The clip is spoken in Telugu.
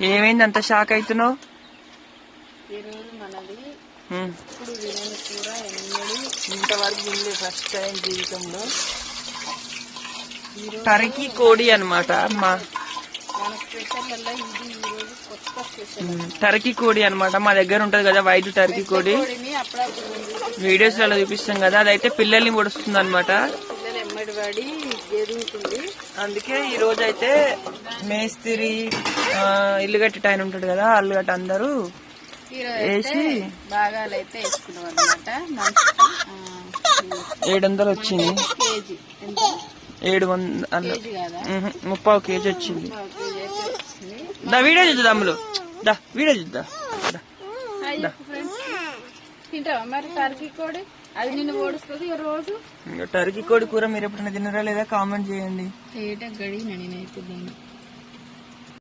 ఏమైంది అంత షాక్ అవుతున్నావు? ఈ రోజు మనది ఉమ్. ఇప్పుడు వినని కూర ఎన్నడూ ఇంతవరకు తినలే ఫస్ట్ టైం జీవితంలో. టర్కీ కోడి అనమాట మా టర్కీ కోడి అనమాట మా దగ్గర ఉంటది కదా వైట్ టర్కీ కోడి. కోడిని అప్పుడప్పుడు ఉంది. వీడియోస్లలో చూపిస్తాం కదా అదైతే పిల్లల్ని పొడుస్తుంది అనమాట ఎదుగుతుంది అందుకే ఈ రోజు అయితే మేస్తిరి ఇల్లు కట్టేట ఆయన ఉంటాడు కదా అల్లు గట్ట అందరూ వేసి వేసుకున్నాం అనమాట ఏడు వందలు వచ్చింది. కేజీ. ఏడు వందలు ముప్పావు కేజీ వచ్చింది. దా వీడియో చూద్దాం అమ్ములు. దా వీడియో చూద్దా. దా. తింటావా? మరి టర్కీ కోడి? అది నిన్ను ఓడుస్తుంది ఇక రోజు? టర్కీ కోడి కూర మీరు ఎప్పుడైనా తిన్నారా లేదా? కామెంట్ చేయండి. చేయటం గడి నేనైతే దీన్ని